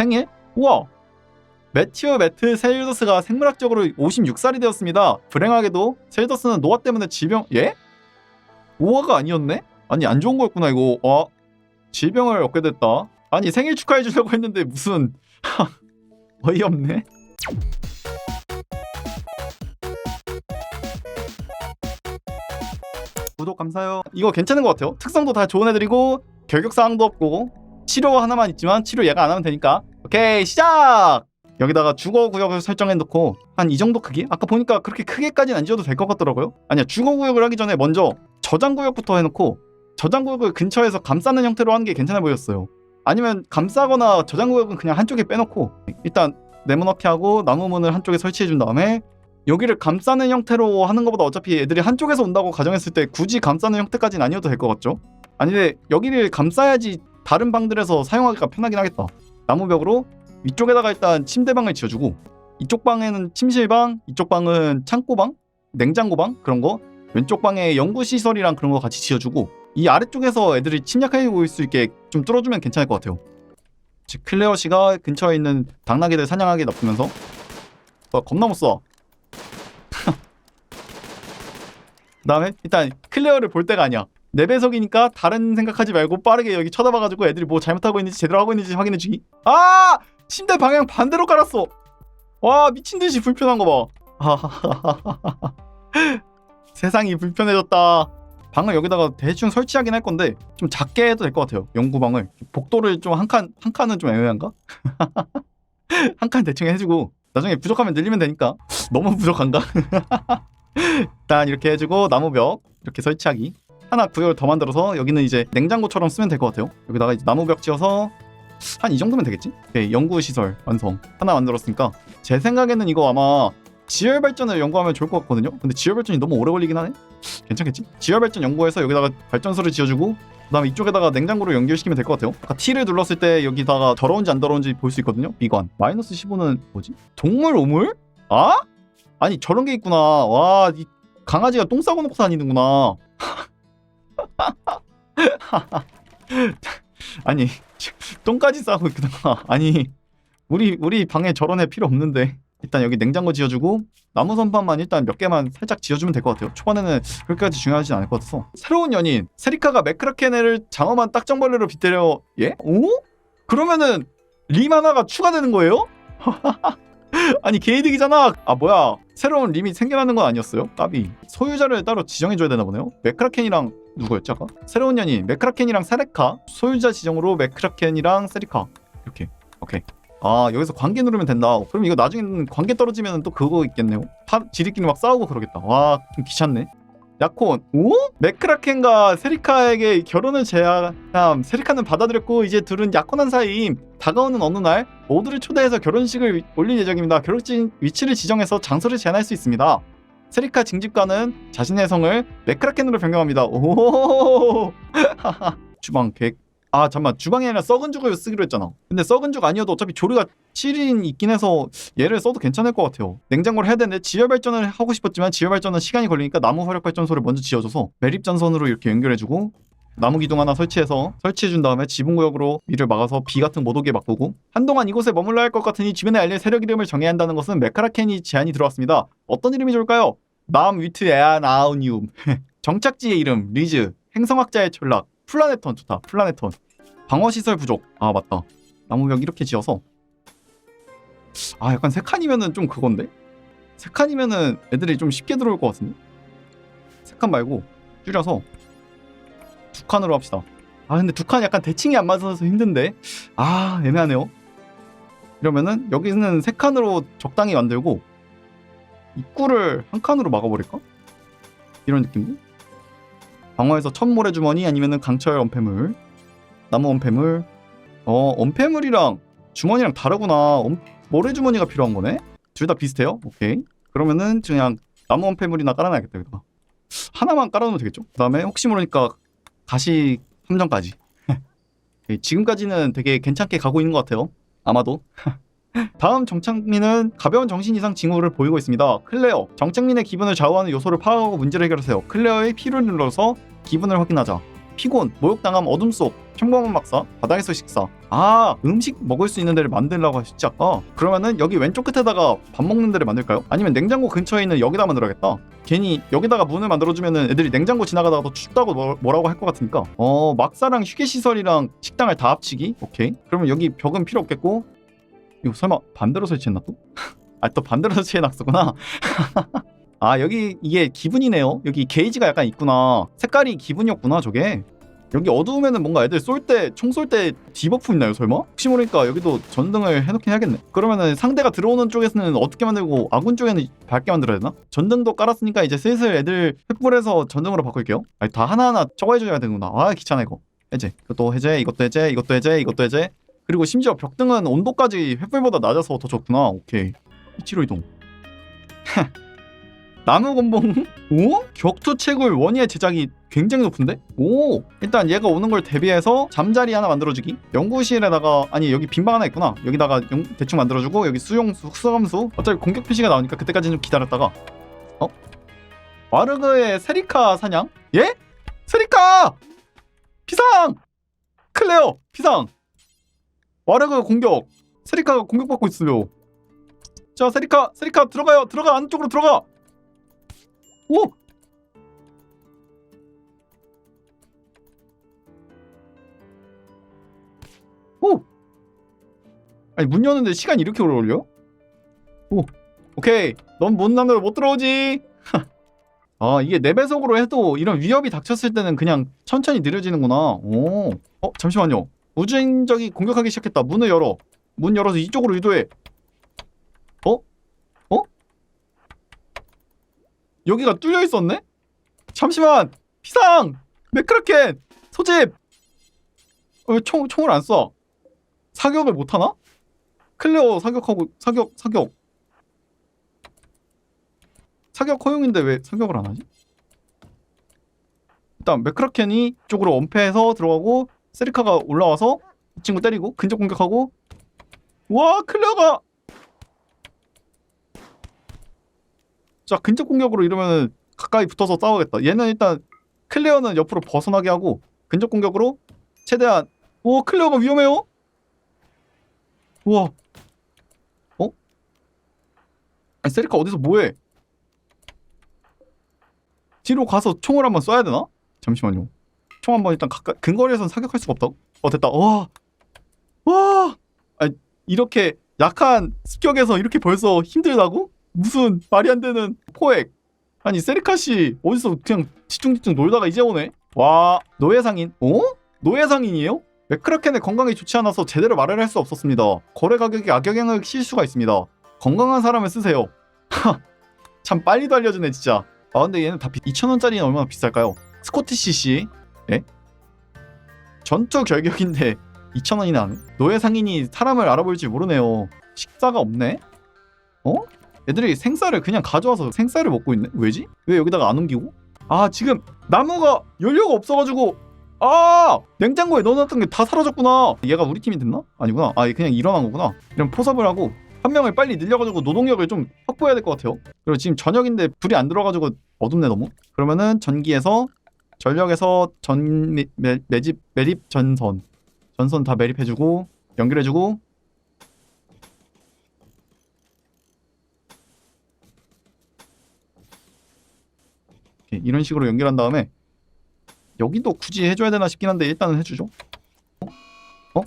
생일? 우와! 매티어 매트 셀더스가 생물학적으로 56살이 되었습니다. 불행하게도 셀더스는 노화 때문에 질병 예? 노화가 아니었네? 아니 안 좋은 거였구나 이거. 와 질병을 얻게 됐다. 아니 생일 축하해 주려고 했는데 무슨 어이없네. 구독 감사해요. 이거 괜찮은 것 같아요. 특성도 다 좋은 애들이고 결격 사항도 없고 치료 하나만 있지만 치료 얘가 안 하면 되니까. 오케이 시작. 여기다가 주거 구역을 설정해 놓고 한 이 정도 크기? 아까 보니까 그렇게 크게까지는 안 지어도 될 것 같더라고요. 아니야 주거 구역을 하기 전에 먼저 저장 구역부터 해놓고 저장 구역을 근처에서 감싸는 형태로 하는 게 괜찮아 보였어요. 아니면 감싸거나 저장 구역은 그냥 한쪽에 빼놓고 일단 네모넣기 하고 나무문을 한쪽에 설치해 준 다음에 여기를 감싸는 형태로 하는 것보다 어차피 애들이 한쪽에서 온다고 가정했을 때 굳이 감싸는 형태까지는 아니어도 될 것 같죠? 아닌데 여기를 감싸야지 다른 방들에서 사용하기가 편하긴 하겠다. 나무 벽으로 위쪽에다가 일단 침대방을 지어주고 이쪽 방에는 침실방, 이쪽 방은 창고방, 냉장고방 그런 거 왼쪽 방에 연구시설이랑 그런 거 같이 지어주고 이 아래쪽에서 애들이 침략하고 있을 수 있게 좀 뚫어주면 괜찮을 것 같아요. 즉 클레어 씨가 근처에 있는 당나귀들 사냥하게 놔두면서 어, 겁나 못 써. 그 다음에 일단 클레어를 볼 때가 아니야. 내 배석이니까 다른 생각하지 말고 빠르게 여기 쳐다봐가지고 애들이 뭐 잘못하고 있는지 제대로 하고 있는지 확인해주기. 아 침대 방향 반대로 깔았어. 와 미친 듯이 불편한 거 봐. 세상이 불편해졌다. 방을 여기다가 대충 설치하긴 할 건데 좀 작게 해도 될 것 같아요. 연구방을 복도를 좀 한 칸 한 칸은 좀 애매한가? 한 칸 대충 해주고 나중에 부족하면 늘리면 되니까 너무 부족한가? 일단 이렇게 해주고 나무벽 이렇게 설치하기 하나 구역을 더 만들어서 여기는 이제 냉장고처럼 쓰면 될 것 같아요. 여기다가 이제 나무 벽 지어서 한 이 정도면 되겠지? 오케이, 연구 시설 완성 하나 만들었으니까 제 생각에는 이거 아마 지열 발전을 연구하면 좋을 것 같거든요. 근데 지열 발전이 너무 오래 걸리긴 하네. 괜찮겠지? 지열 발전 연구해서 여기다가 발전소를 지어주고 그다음에 이쪽에다가 냉장고를 연결시키면 될 것 같아요. 아까 T를 눌렀을 때 여기다가 더러운지 안 더러운지 볼 수 있거든요. 미관 마이너스 15는 뭐지? 동물 오물? 아? 아니 저런 게 있구나. 와, 이 강아지가 똥 싸고 놓고 다니는구나. 아니 똥까지 싸고 있구나. 아니 우리 우리 방에 저런 애 필요 없는데. 일단 여기 냉장고 지어주고 나무 선반만 일단 몇 개만 살짝 지어주면 될 것 같아요. 초반에는 그렇게까지 중요하진 않을 것 같아서. 새로운 연인 세리카가 맥크라켄을 장엄한 딱정벌레로 빗대려 예? 오? 그러면은 림 하나가 추가되는 거예요? 아니 개이득이잖아. 아 뭐야? 새로운 림이 생겨나는 건 아니었어요? 까비. 소유자를 따로 지정해줘야 되나 보네요. 맥크라켄이랑 누구였지 아까? 새로운 연인 맥크라켄이랑 세레카 소유자 지정으로 맥크라켄이랑 세리카 이렇게 오케이. 아 여기서 관계 누르면 된다. 그럼 이거 나중에는 관계 떨어지면 또 그거 있겠네요. 파, 지들끼리 막 싸우고 그러겠다. 와 좀 귀찮네. 야콘, 오? 맥크라켄과 세리카에게 결혼을 제안함. 세리카는 받아들였고 이제 둘은 약혼한 사이임. 다가오는 어느 날 모두를 초대해서 결혼식을 올릴 예정입니다. 결혼식 위치를 지정해서 장소를 제안할 수 있습니다. 세리카 징집가는 자신의 성을 맥크라켄으로 변경합니다. 오, 주방 계획. 아 잠만 주방이 아니라 썩은 죽을 쓰기로 했잖아. 근데 썩은 죽 아니어도 어차피 조류가 7인 있긴 해서 얘를 써도 괜찮을 것 같아요. 냉장고를 해야 되는데 지열 발전을 하고 싶었지만 지열 발전은 시간이 걸리니까 나무 화력 발전소를 먼저 지어줘서 매립 전선으로 이렇게 연결해주고 나무 기둥 하나 설치해서 설치해준 다음에 지붕 구역으로 위를 막아서 비 같은 못 오게 바꾸고 한동안 이곳에 머물러야 할 것 같으니 주변에 알릴 세력 이름을 정해야 한다는 것은 메카라켄이 제안이 들어왔습니다. 어떤 이름이 좋을까요? 남 위트 에안 아우니움 정착지의 이름 리즈 행성학자의 전락 플라네톤 좋다 플라네톤. 방어시설 부족. 아 맞다. 나무벽 이렇게 지어서. 아 약간 세 칸이면은 좀 그건데? 세 칸이면은 애들이 좀 쉽게 들어올 것 같은데? 세 칸 말고 줄여서 두 칸으로 합시다. 아 근데 두 칸 약간 대칭이 안 맞아서 힘든데? 아 애매하네요. 이러면은 여기는 세 칸으로 적당히 만들고 입구를 한 칸으로 막아버릴까? 이런 느낌도? 방어에서 첫 모래 주머니 아니면은 강철 엄폐물 나무 엄폐물. 어 엄폐물이랑 주머니랑 다르구나. 엄, 모래 주머니가 필요한 거네? 둘 다 비슷해요? 오케이. 그러면은 그냥 나무 엄폐물이나 깔아놔야겠다 여기다가. 하나만 깔아놓으면 되겠죠? 그 다음에 혹시 모르니까 가시 함정까지 오케이, 지금까지는 되게 괜찮게 가고 있는 것 같아요 아마도 다음 정착민은 가벼운 정신 이상 징후를 보이고 있습니다. 클레어, 정착민의 기분을 좌우하는 요소를 파악하고 문제를 해결하세요. 클레어의 피를 눌러서 기분을 확인하자. 피곤, 모욕당함, 어둠 속, 평범한 박사, 바닥에서 식사, 아 음식 먹을 수 있는 데를 만들라고 하셨지 아까? 그러면은 여기 왼쪽 끝에다가 밥 먹는 데를 만들까요? 아니면 냉장고 근처에 있는 여기다 만들어야겠다. 괜히 여기다가 문을 만들어주면은 애들이 냉장고 지나가다가 더 춥다고 뭐, 뭐라고 할 것 같으니까. 어 막사랑 휴게시설이랑 식당을 다 합치기? 오케이. 그러면 여기 벽은 필요 없겠고. 이거 설마 반대로 설치했나 또? 아 또 반대로 설치해놨었구나. 아 여기 이게 기분이네요. 여기 게이지가 약간 있구나. 색깔이 기분이었구나 저게 여기 어두우면은 뭔가 애들 쏠 때 총 쏠 때 디버프 있나요 설마? 혹시 모르니까 여기도 전등을 해놓긴 해야겠네. 그러면은 상대가 들어오는 쪽에서는 어떻게 만들고 아군 쪽에는 밝게 만들어야 되나? 전등도 깔았으니까 이제 슬슬 애들 횃불에서 전등으로 바꿀게요. 아니 다 하나하나 저거 해줘야 되는구나. 아 귀찮아 이거. 해제. 이것도 해제 이것도 해제 이것도 해제 이것도 해제. 그리고 심지어 벽등은 온도까지 횃불보다 낮아서 더 좋구나. 오케이. 이치로 이동. 나무 건봉? 오? 격투 채굴 원희의 제작이 굉장히 높은데? 오 일단 얘가 오는 걸 대비해서 잠자리 하나 만들어주기 연구실에다가 아니 여기 빈방 하나 있구나 여기다가 영- 대충 만들어주고 여기 수용수 수감수 어차피 공격 표시가 나오니까 그때까지는 좀 기다렸다가 어? 와르그의 세리카 사냥? 예? 세리카! 피상! 클레어! 피상! 와르그 공격! 세리카가 공격받고 있어요 자 세리카 세리카 들어가요 들어가 안쪽으로 들어가 오! 오! 아니 문 여는데 시간이 이렇게 오래 걸려? 오 오케이 넌문 남대로 못 들어오지 아 이게 내 배속으로 해도 이런 위협이 닥쳤을 때는 그냥 천천히 느려지는구나 오 어 잠시만요 우주인적이 공격하기 시작했다 문을 열어 문 열어서 이쪽으로 유도해 어? 어? 여기가 뚫려 있었네? 잠시만 피상 매크라켄 소집 어, 왜 총, 총을 안 쏴? 사격을 못 하나? 클레어 사격하고 사격 사격. 사격 허용인데 왜 사격을 안 하지? 일단 매크라켄이 쪽으로 엄폐해서 들어가고 세리카가 올라와서 이 친구 때리고 근접 공격하고. 와 클레어가! 자 근접 공격으로 이러면은 가까이 붙어서 싸우겠다. 얘는 일단 클레어는 옆으로 벗어나게 하고 근접 공격으로 최대한. 오 클레어가 위험해요 우와 어? 아니 세리카 어디서 뭐해 뒤로 가서 총을 한번 쏴야 되나? 잠시만요 총 한번 일단 가까 근거리에선 사격할 수가 없다고? 어 됐다 와 와! 아 이렇게 약한 습격에서 이렇게 벌써 힘들다고? 무슨 말이 안 되는 포획 아니 세리카 씨 어디서 그냥 지중지중 놀다가 이제 오네 와 노예 상인 어? 노예 상인이에요? 매크라켄의 건강이 좋지 않아서 제대로 말을 할 수 없었습니다 거래 가격이 악영향을 실 수가 있습니다 건강한 사람을 쓰세요 참 빨리도 알려주네 진짜 아 근데 얘는 다 2,000원짜리는 얼마나 비쌀까요? 스코티시 씨 예? 전투 결격인데 2,000원이나 하네 노예 상인이 사람을 알아볼 줄 모르네요 식사가 없네? 어? 애들이 생쌀을 그냥 가져와서 생쌀을 먹고 있네? 왜지? 왜 여기다가 안 옮기고? 아 지금 나무가 연료가 없어가지고 아! 냉장고에 넣어놨던 게 다 사라졌구나. 얘가 우리 팀이 됐나? 아니구나. 아 얘 그냥 일어난 거구나. 이런 포섭을 하고 한 명을 빨리 늘려가지고 노동력을 좀 확보해야 될 것 같아요. 그리고 지금 저녁인데 불이 안 들어가지고 어둡네 너무. 그러면은 전기에서 전력에서 전 매, 매, 매집 매립 전선. 전선 다 매립해주고 연결해주고. 이런 식으로 연결한 다음에 여기도 굳이 해줘야 되나 싶긴 한데 일단은 해주죠. 어? 어?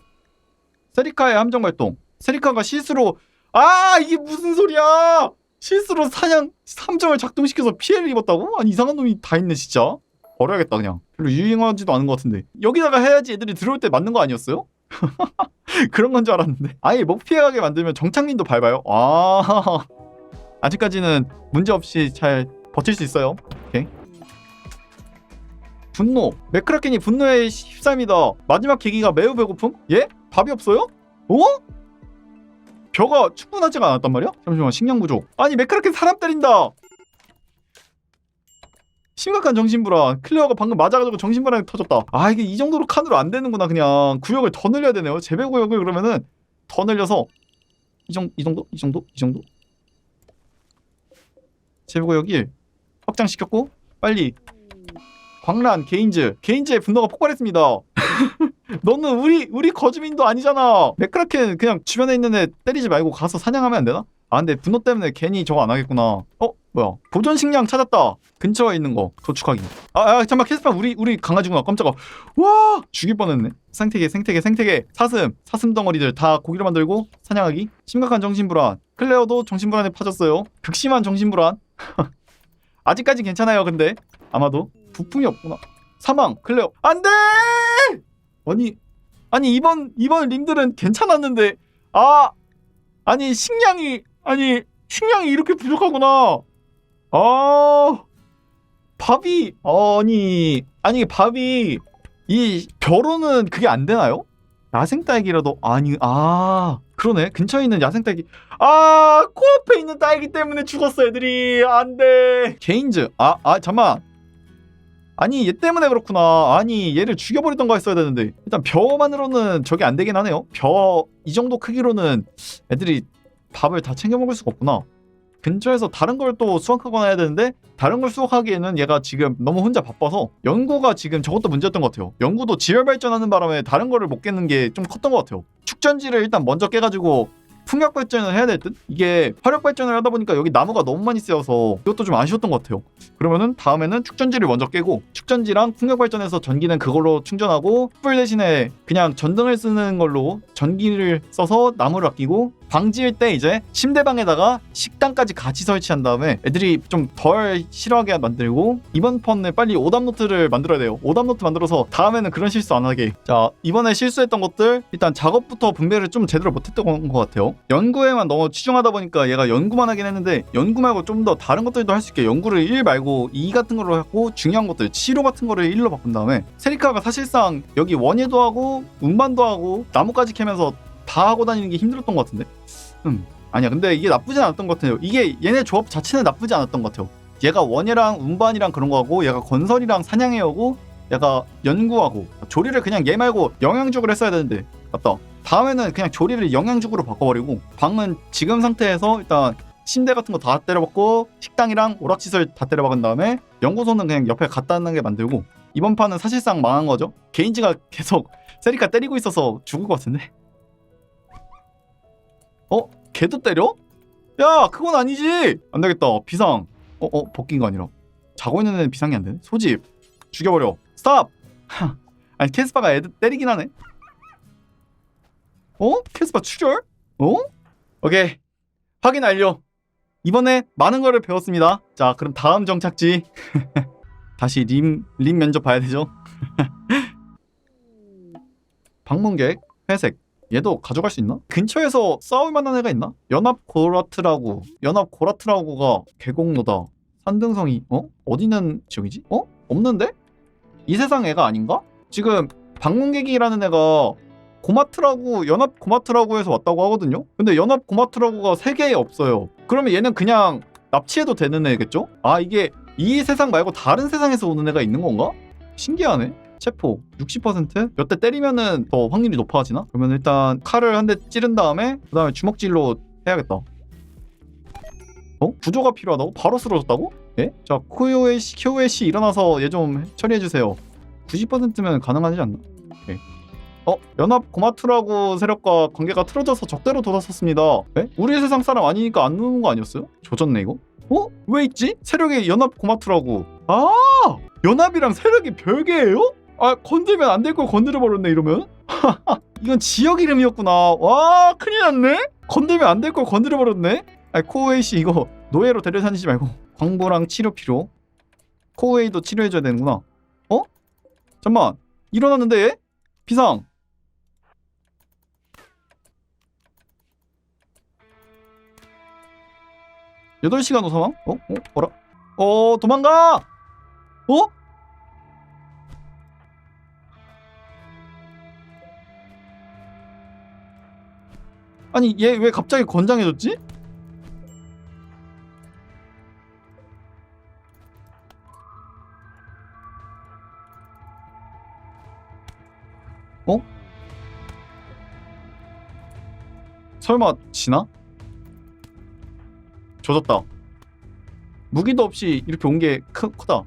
세리카의 함정 발동. 세리카가 실수로 아 이게 무슨 소리야? 실수로 사냥 함정을 작동시켜서 피해를 입었다고? 아니 이상한 놈이 다 있네 진짜. 버려야겠다 그냥. 별로 유행하지도 않은 것 같은데. 여기다가 해야지 애들이 들어올 때 맞는 거 아니었어요? 그런 건 줄 알았는데. 아예 못 피해가게 만들면 정착린도 밟아요? 아 아직까지는 문제 없이 잘 버틸 수 있어요. 오케이 분노 매크라켄이 분노에 휩싸입니다 마지막 계기가 매우 배고픔? 예? 밥이 없어요? 어? 벼가 충분하지가 않았단 말이야? 잠시만 식량 부족 아니 매크라켄 사람 때린다 심각한 정신불안 클레어가 방금 맞아가지고 정신불안이 터졌다 아 이게 이 정도로 칸으로 안 되는구나 그냥 구역을 더 늘려야 되네요 재배 구역을 그러면은 더 늘려서 이, 정, 이 정도? 이 정도? 이 정도? 재배 구역 1 확장시켰고 빨리 광란 게인즈 게인즈의 분노가 폭발했습니다 너는 우리 우리 거주민도 아니잖아. 맥크라켄 그냥 주변에 있는 애 때리지 말고 가서 사냥하면 안 되나? 아 근데 분노 때문에 괜히 저거 안 하겠구나. 어 뭐야? 보존 식량 찾았다. 근처에 있는 거 도축하기. 아, 아 잠깐 캐스파 우리 우리 강아지구나. 깜짝아. 와 죽일 뻔했네. 생태계 생태계 생태계 사슴 사슴 덩어리들 다 고기로 만들고 사냥하기. 심각한 정신불안. 클레어도 정신불안에 빠졌어요. 극심한 정신불안. 아직까지 괜찮아요. 근데 아마도 부품이 없구나. 사망 클레어 안돼. 아니 아니 이번 이번 림들은 괜찮았는데. 아 아니 식량이 아니 식량이 이렇게 부족하구나. 아 밥이 아니 아니 밥이 이 벼로는 그게 안 되나요? 야생 딸기라도? 아니 아 그러네. 근처에 있는 야생 딸기. 아 코앞에 있는 딸기 때문에 죽었어 애들이. 안돼. 개인즈. 아아 잠만 아니 얘 때문에 그렇구나. 아니 얘를 죽여버리던가 했어야 되는데. 일단 벼만으로는 저게 안 되긴 하네요. 벼 이 정도 크기로는 애들이 밥을 다 챙겨 먹을 수가 없구나. 근처에서 다른 걸 또 수확하거나 해야 되는데 다른 걸 수확하기에는 얘가 지금 너무 혼자 바빠서 연구가 지금 저것도 문제였던 것 같아요. 연구도 지열 발전하는 바람에 다른 거를 못 깨는 게 좀 컸던 것 같아요. 축전지를 일단 먼저 깨가지고 풍력 발전을 해야 될 듯? 이게 화력 발전을 하다 보니까 여기 나무가 너무 많이 쓰여서 이것도 좀 아쉬웠던 것 같아요. 그러면은 다음에는 축전지를 먼저 깨고 축전지랑 풍력 발전해서 전기는 그걸로 충전하고 숯불 대신에 그냥 전등을 쓰는 걸로 전기를 써서 나무를 아끼고 방 지을 때 이제 침대방에다가 식당까지 같이 설치한 다음에 애들이 좀 덜 싫어하게 만들고 이번 펀에 빨리 오답 노트를 만들어야 돼요. 오답 노트 만들어서 다음에는 그런 실수 안 하게. 자 이번에 실수했던 것들 일단 작업부터 분배를 좀 제대로 못했던 것 같아요. 연구에만 너무 치중하다 보니까 얘가 연구만 하긴 했는데 연구 말고 좀 더 다른 것들도 할 수 있게 연구를 1 말고 2 같은 걸로 하고 중요한 것들 치료 같은 거를 1로 바꾼 다음에 세리카가 사실상 여기 원예도 하고 운반도 하고 나무까지 캐면서 다 하고 다니는 게 힘들었던 것 같은데? 음 아니야. 근데 이게 나쁘진 않았던 것 같아요. 이게 얘네 조합 자체는 나쁘지 않았던 것 같아요. 얘가 원예랑 운반이랑 그런 거 하고 얘가 건설이랑 사냥해 오고 얘가 연구하고 조리를 그냥 얘 말고 영양죽을 했어야 되는데. 맞다. 다음에는 그냥 조리를 영양죽으로 바꿔버리고 방은 지금 상태에서 일단 침대 같은 거 다 때려박고 식당이랑 오락시설 다 때려박은 다음에 연구소는 그냥 옆에 갖다 놓는 게 만들고. 이번 판은 사실상 망한 거죠. 개인지가 계속 세리카 때리고 있어서 죽을 것 같은데 어? 걔도 때려? 야 그건 아니지 안 되겠다 비상 어? 어? 벗긴 거 아니라 자고 있는 애는 비상이 안 되네 소집 죽여버려 스탑 아니 캐스파가 애들 때리긴 하네 어? 캐스파 출혈? 어? 오케이 확인 완료 이번에 많은 거를 배웠습니다 자 그럼 다음 정착지 다시 림, 림 면접 봐야 되죠 방문객 회색 얘도 가져갈 수 있나? 근처에서 싸울 만한 애가 있나? 연합 고라트라고 연합 고라트라고가 계곡로다 산등성이 어? 어디 있는 지역이지? 어? 없는데? 이 세상 애가 아닌가? 지금 방문객이라는 애가 고마트라고 연합 고마트라고에서 왔다고 하거든요. 근데 연합 고마트라고가 세 개에 없어요. 그러면 얘는 그냥 납치해도 되는 애겠죠? 아 이게 이 세상 말고 다른 세상에서 오는 애가 있는 건가? 신기하네. 체포 60%몇 대 때리면은 더 확률이 높아지나? 그러면 일단 칼을 한 대 찌른 다음에 그 다음에 주먹질로 해야겠다. 어? 구조가 필요하다고? 바로 쓰러졌다고? 예? 자 코요에 씨, 키오에 씨 일어나서 얘 좀 처리해 주세요. 90%면 가능하지 않나? 오케이. 어? 연합 고마투라고 세력과 관계가 틀어져서 적대로 돌아섰습니다. 에? 우리 세상 사람 아니니까 안 누는 거 아니었어요? 조졌네 이거? 어? 왜 있지? 세력이 연합 고마투라고. 아! 연합이랑 세력이 별개예요? 아 건들면 안 될 걸 건드려 버렸네 이러면. 이건 지역 이름이었구나. 와 큰일 났네. 건들면 안 될 걸 건드려 버렸네. 아 코웨이 씨 이거 노예로 데려다니지 말고 광고랑 치료 필요. 코웨이도 치료해줘야 되는구나. 어? 잠만 일어났는데 얘? 비상. 8 시간 후 사망? 어? 어? 뭐라? 어 도망가! 어? 아니 얘 왜 갑자기 건장해졌지? 어? 설마 지나? 조졌다. 무기도 없이 이렇게 온 게 크다.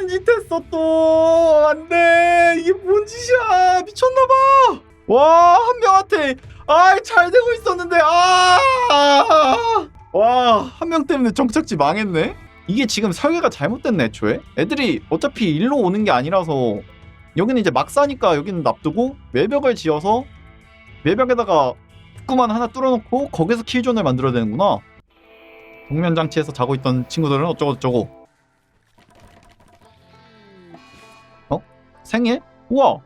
같은 짓 했어 또. 안돼. 이게 뭔 짓이야. 미쳤나봐. 와 한 명한테 아잘 되고 있었는데. 아 와 한 명 때문에 정착지 망했네. 이게 지금 설계가 잘못됐네 애초에. 애들이 어차피 일로 오는 게 아니라서. 여기는 이제 막사니까 여기는 놔두고 외벽을 지어서 외벽에다가 입구만 하나 뚫어놓고 거기서 키존을 만들어야 되는구나. 동면 장치에서 자고 있던 친구들은 어쩌고저쩌고 생일? 우와!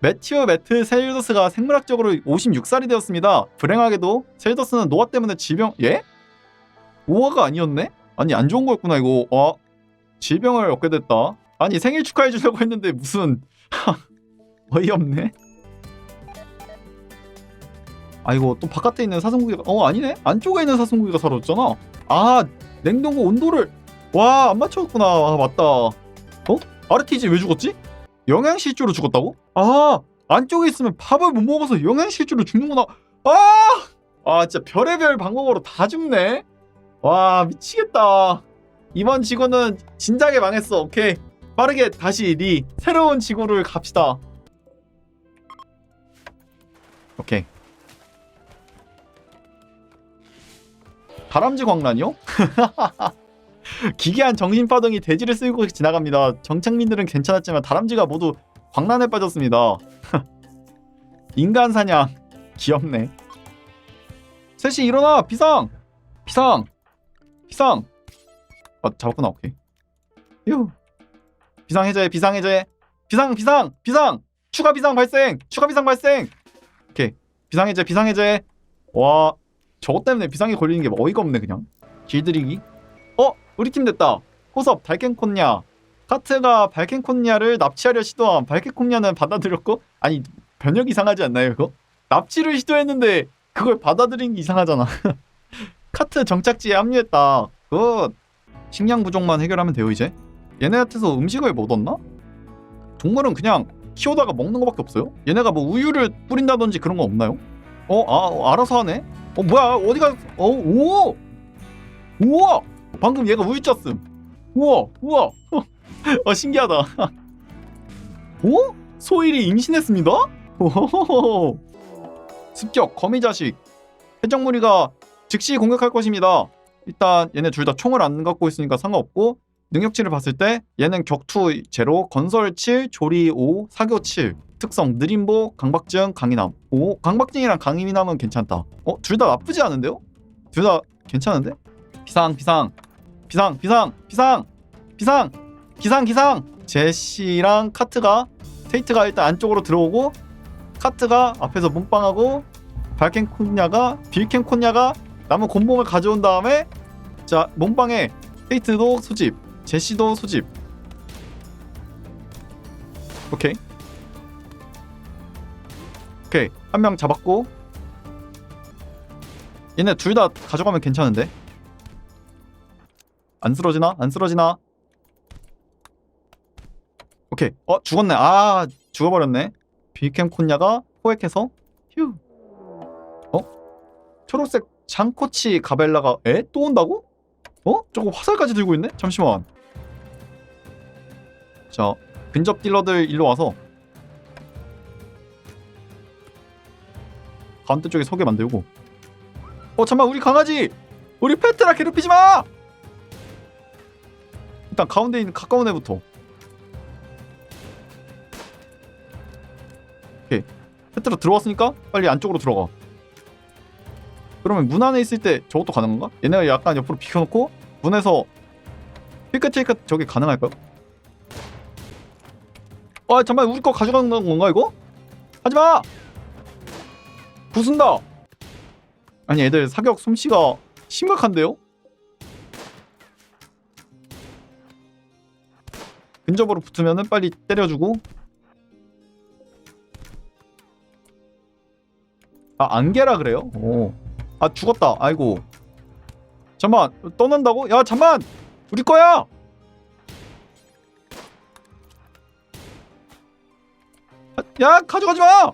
매튜 매트 셀더스가 생물학적으로 56살이 되었습니다. 불행하게도 셀더스는 노화 때문에 질병 예? 노화가 아니었네? 아니 안 좋은 거였구나 이거. 어 질병을 얻게 됐다. 아니 생일 축하해 주려고 했는데 무슨 어이없네. 아이고 또 바깥에 있는 사슴고기가 어 아니네? 안쪽에 있는 사슴고기가 사라졌잖아. 아 냉동고 온도를. 와 안 맞췄구나. 아, 맞다. 어? 아르티지 왜 죽었지 영양실조로 죽었다고? 아 안쪽에 있으면 밥을 못 먹어서 영양실조로 죽는구나. 아 아 진짜 별의별 방법으로 다 죽네. 와 미치겠다. 이번 지구는 진작에 망했어. 오케이. 빠르게 다시 리 새로운 지구를 갑시다. 오케이. 다람쥐 광란이요? 기괴한 정신파동이 대지를 쓸고 지나갑니다. 정착민들은 괜찮았지만 다람쥐가 모두 광란에 빠졌습니다. 인간 사냥. 귀엽네. 셋이 일어나! 비상! 비상! 비상! 아 잡았구나. 오케이. 휴. 비상 해제 비상 해제. 비상 비상 비상! 추가 비상 발생! 추가 비상 발생! 오케이. 비상 해제 비상 해제. 와 저것 때문에 비상이 걸리는 게 어이가 없네 그냥. 길들이기? 어 우리 팀 됐다. 호섭 발켄콘냐 카트가 발켄콘냐를 납치하려 시도함 발켄콘냐는 받아들였고 아니 변형 이상하지 않나요 이거? 납치를 시도했는데 그걸 받아들인 게 이상하잖아. 카트 정착지에 합류했다. 굿. 식량 부족만 해결하면 돼요 이제? 얘네한테서 음식을 못 얻나? 동물은 그냥 키우다가 먹는 거밖에 없어요? 얘네가 뭐 우유를 뿌린다든지 그런 거 없나요? 어, 아, 어, 알아서 하네. 어, 뭐야? 어디가? 어, 오, 우와! 방금 얘가 우유 쪘음. 우와, 우와. 어, 신기하다. 오? 소일이 임신했습니다. 습격 거미 자식. 해적 무리가 즉시 공격할 것입니다. 일단 얘네 둘 다 총을 안 갖고 있으니까 상관없고 능력치를 봤을 때 얘는 격투 제로, 건설 7, 조리 5, 사교 7. 특성 느림보, 강박증, 강인함. 오, 강박증이랑 강인함은 괜찮다. 어, 둘 다 나쁘지 않은데요? 둘 다 괜찮은데? 비상, 비상, 비상, 비상, 비상, 비상, 기상, 기상. 제시랑 카트가 테이트가 일단 안쪽으로 들어오고 카트가 앞에서 몸빵하고 발켄 콘냐가 빌켄 콘냐가 남은 곤봉을 가져온 다음에 자 몸빵에 테이트도 수집, 제시도 수집. 오케이. 오케이 한 명 잡았고 얘네 둘 다 가져가면 괜찮은데 안 쓰러지나? 안 쓰러지나? 오케이. 어 죽었네. 아 죽어버렸네. 비캠 콘야가 포획해서? 휴. 어? 초록색 장코치 가벨라가 에? 또 온다고? 어? 저거 화살까지 들고 있네? 잠시만. 자 근접 딜러들 일로 와서. 가운데 쪽에 서게 만들고. 어 잠만 우리 강아지! 우리 페트라 괴롭히지 마 일단 가운데 있는 가까운 애부터 오케이 페트라 들어왔으니까 빨리 안쪽으로 들어가 그러면 문 안에 있을 때 저것도 가능한 건가? 얘네가 약간 옆으로 비켜놓고 문에서 힐끗힐끗 저게 가능할까요? 아 잠만 우리 거 가져가는 건가 이거? 하지마! 부순다. 아니 애들 사격 솜씨가 심각한데요? 근접으로 붙으면은 빨리 때려주고. 아 안개라 그래요? 오. 아 죽었다. 아이고. 잠만 떠난다고? 야 잠만! 우리 거야! 아, 야 가져가지 마! 왜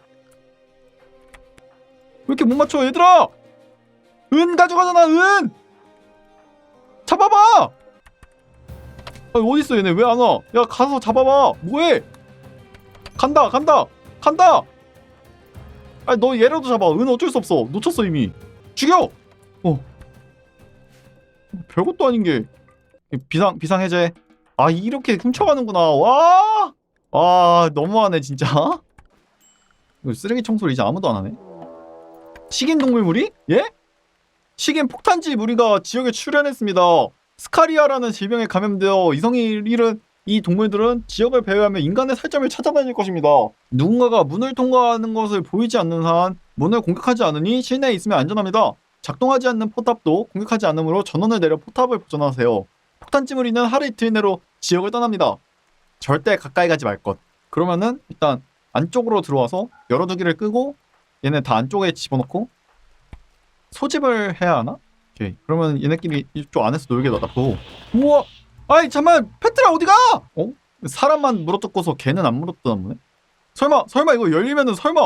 이렇게 못 맞춰 얘들아! 은 가져가잖아 은! 잡아봐 어딨어 얘네? 왜 안 와? 야 가서 잡아봐. 뭐해? 간다 간다 간다! 아니 너 얘라도 잡아. 은 어쩔 수 없어. 놓쳤어 이미. 죽여! 어. 별것도 아닌 게. 비상 비상 해제. 아 이렇게 훔쳐가는구나. 와! 아, 너무하네 진짜. 쓰레기 청소를 이제 아무도 안 하네? 식인 동물 무리 예? 식인 폭탄지 무리가 지역에 출현했습니다 스카리아라는 질병에 감염되어 이성이 잃은 이 동물들은 지역을 배회하며 인간의 살점을 찾아다닐 것입니다. 누군가가 문을 통과하는 것을 보이지 않는 한 문을 공격하지 않으니 실내에 있으면 안전합니다. 작동하지 않는 포탑도 공격하지 않으므로 전원을 내려 포탑을 보존하세요. 폭탄지무리는 하루 이틀 내로 지역을 떠납니다. 절대 가까이 가지 말 것. 그러면은 일단 안쪽으로 들어와서 열어두기를 끄고 얘네 다 안쪽에 집어넣고 소집을 해야 하나? 오케이. 그러면 얘네끼리 이쪽 안에서 놀게 놔두고 우와 아이 잠만 페트라 어디가? 어? 사람만 물어뜯고서 걔는 안 물어뜯나 보네. 설마 설마 이거 열리면은 설마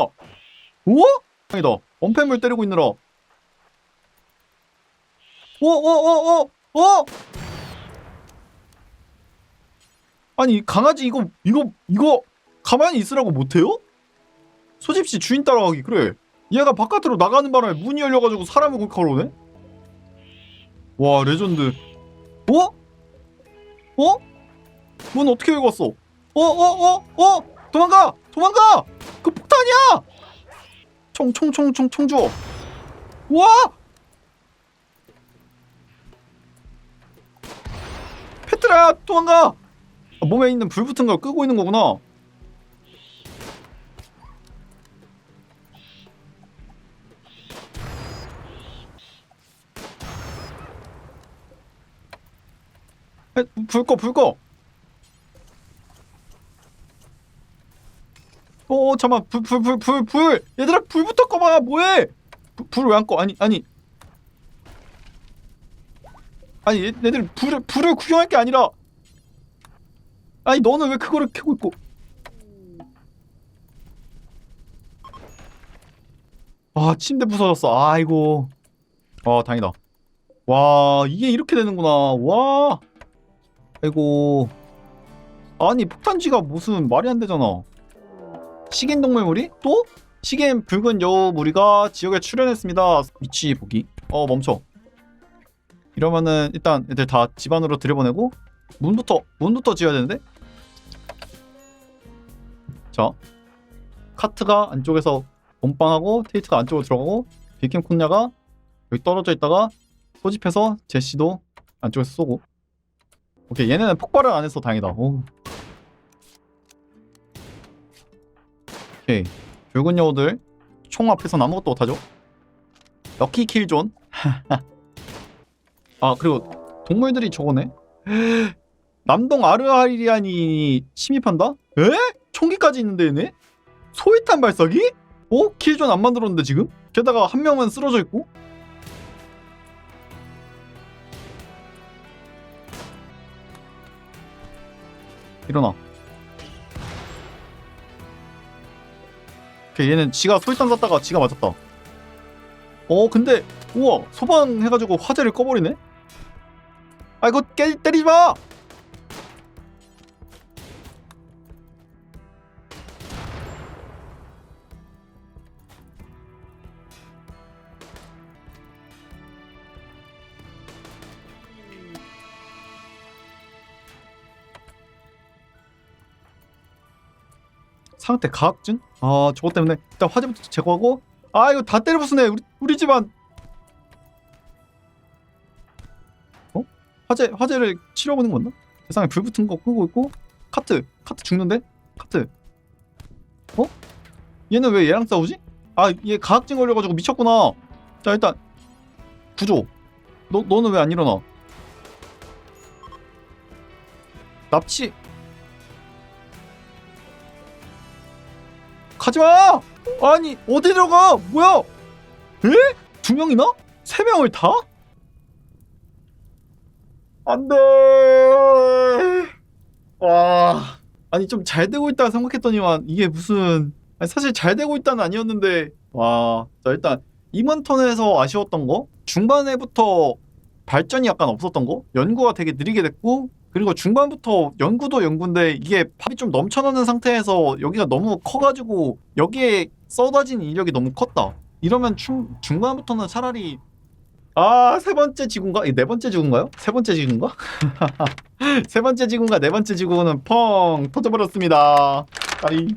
우와? 아니다. 원패물 때리고 있느라. 오 오 오 오 오! 아니 강아지 이거 이거 이거 가만히 있으라고 못해요? 소집씨 주인 따라가기 그래. 얘가 바깥으로 나가는 바람에 문이 열려가지고 사람을 공격하러 오네. 와 레전드. 어? 어? 문 어떻게 열고 왔어? 어, 어, 어, 어! 도망가! 도망가! 그 폭탄이야! 총, 총, 총, 총, 총 주워. 와! 페트라야, 도망가! 아, 몸에 있는 불 붙은 걸 끄고 있는 거구나. 불 꺼, 불 꺼. 어, 잠만, 불, 불, 불, 불, 불. 얘들아, 불부터 꺼봐. 뭐해? 불 왜 안 꺼? 아니, 아니. 아니, 얘, 얘들 불을, 불을 구경할 게 아니라. 아니, 너는 왜 그거를 켜고 있고? 아, 침대 부서졌어. 아이고. 아, 다행이다. 와, 이게 이렇게 되는구나. 와. 아이고. 아니 폭탄지가 무슨 말이 안 되잖아. 식인 동물 무리? 또? 식인 붉은 여우 무리가 지역에 출현했습니다. 위치 보기. 어 멈춰. 이러면은 일단 애들 다 집 안으로 들여보내고 문부터 문부터 지어야 되는데? 자. 카트가 안쪽에서 몸빵하고 테이트가 안쪽으로 들어가고 비캠 콘냐가 여기 떨어져 있다가 소집해서 제시도 안쪽에서 쏘고 오케이 얘네는 폭발을 안 해서 다행이다 오. 오케이 붉은 여우들 총 앞에선 아무것도 못하죠 럭키 킬존 아 그리고 동물들이 저거네 남동 아르하리안이 침입한다? 에? 총기까지 있는데 얘네? 소위탄 발사기? 어? 킬존 안 만들었는데 지금? 게다가 한 명은 쓰러져 있고 일어나. 오케이 얘는 지가 소리탄 쐈다가 지가 맞았다. 어 근데 우와 소방 해가지고 화재를 꺼버리네. 아 이거 깨, 때리지 마. 상태 가학증? 아 저것 때문에 일단 화재부터 제거하고 아 이거 다 때려부수네 우리 우리 집안 어? 화재 화재를 치러보는 건가? 세상에 불 붙은 거 끄고 있고 카트 카트 죽는데 카트 어? 얘는 왜 얘랑 싸우지? 아 얘 가학증 걸려가지고 미쳤구나 자 일단 구조 너 너는 왜 안 일어나? 납치 가지마! 아니 어디 들어가? 뭐야? 에? 두 명이나? 세 명을 다? 안돼. 와. 아니 좀 잘 되고 있다 생각했더니만 이게 무슨 아니, 사실 잘 되고 있다는 아니었는데 와. 자 일단 이번 턴에서 아쉬웠던 거 중반에부터 발전이 약간 없었던 거 연구가 되게 느리게 됐고 그리고 중반부터 연구도 연구인데 이게 팝이 좀 넘쳐나는 상태에서 여기가 너무 커가지고 여기에 쏟아진 인력이 너무 컸다. 이러면 중, 중반부터는 차라리 아 세 번째 지구인가? 이네 번째 지구인가요? 세 번째 지구인가? 세 번째 지구인가 네 번째 지구는 펑 터져버렸습니다. 아이